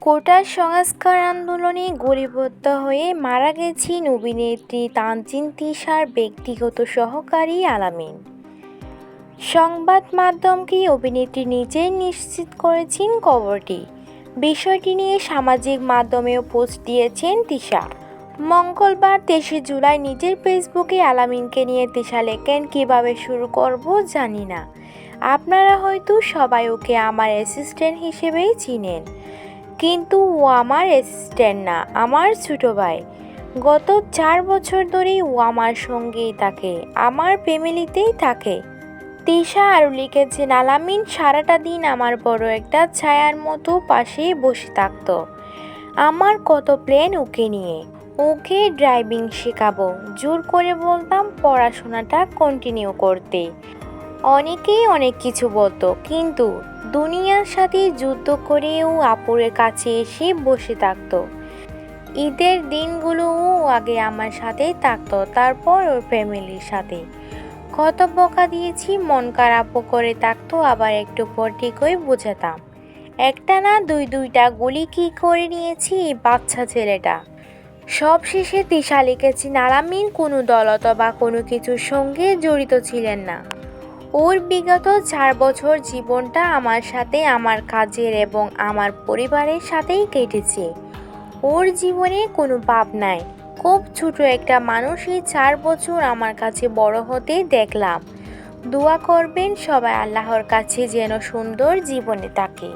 কোটার সংস্কার আন্দোলনে গুলিবিদ্ধ হয়ে মারা গেছেন অভিনেত্রী তানজিন তিশার ব্যক্তিগত সহকারী আলামিন। সংবাদ মাধ্যমকে অভিনেত্রী নিজেই নিশ্চিত করেছেন খবরটি। বিষয়টি নিয়ে সামাজিক মাধ্যমেও পোস্ট দিয়েছেন তিশা। মঙ্গলবার তেইশে জুলাই নিজের ফেসবুকে আলামিনকে নিয়ে তিশা লেখেন, কীভাবে শুরু করব জানি না। আপনারা হয়তো সবাই ওকে আমার অ্যাসিস্ট্যান্ট হিসেবেই চিনেন। কিন্তু ও আমার অ্যাসিস্ট্যান্ট না, আমার ছোট ভাই। গত চার বছর ধরেই ও আমার সঙ্গেই থাকে, আমার ফ্যামিলিতেই থাকে। তিশা আরও লিখেছেন আলামিন সারাটা দিন আমার বড় একটা ছায়ার মতো পাশেই বসে থাকতো। আমার কত প্ল্যান ওকে নিয়ে। ওকে ড্রাইভিং শেখাবো, জোর করে বলতাম পড়াশোনাটা কন্টিনিউ করতে। অনেকেই অনেক কিছু বলতো, কিন্তু দুনিয়ার সাথে যুদ্ধ করেও আপুরের কাছে এসে বসে থাকতো। ঈদের দিনগুলোও আগে আমার সাথেই থাকতো, তারপর ওর ফ্যামিলির সাথে। কত বকা দিয়েছি, মন খারাপও করে থাকতো, আবার একটু পর ঠিকই বোঝাতাম। একটা না দুই দুইটা গুলি কি করে নিয়েছি এই বাচ্চা ছেলেটা। সব শেষে তিশা লিখেছেন, আলামিন কোনো দলত বা কোনো কিছুর সঙ্গে জড়িত ছিলেন না। ওর বিগত চার বছর জীবনটা আমার সাথে আমার কাজের এবং আমার পরিবারের সাথেই কেটেছে। ওর জীবনে কোনো পাপ নাই। খুব ছোট একটা মানুষই চার বছর আমার কাছে বড় হতে দেখলাম। দোয়া করবেন সবাই আল্লাহর কাছে যেন সুন্দর জীবনে থাকে।